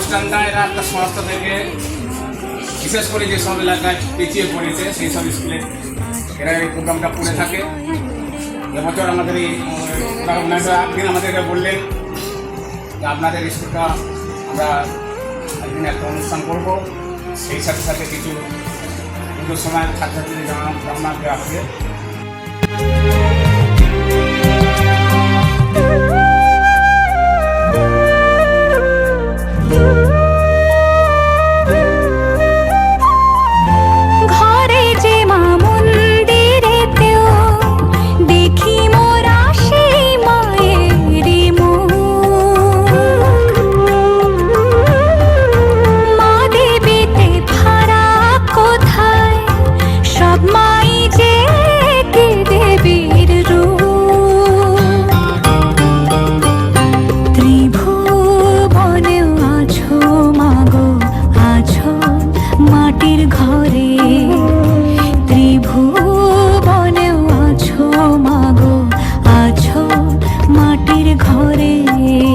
অনুষ্ঠানটা এরা একটা সংস্থা থেকে বিশেষ করে যে সব এলাকায় পিছিয়ে পড়েছে, সেই সব স্কুলে এরা এই প্রোগ্রামটা করে থাকে। এবছর আমাদের এই ওনারা একদিন আমাদেরকে বললেন যে আপনাদের স্কুলটা আমরা একদিন একটা অনুষ্ঠান করব। সেই সাথে সাথে কিছু পুজোর সময় ছাত্রছাত্রীদের জানানো আপনাকে আসবে 你。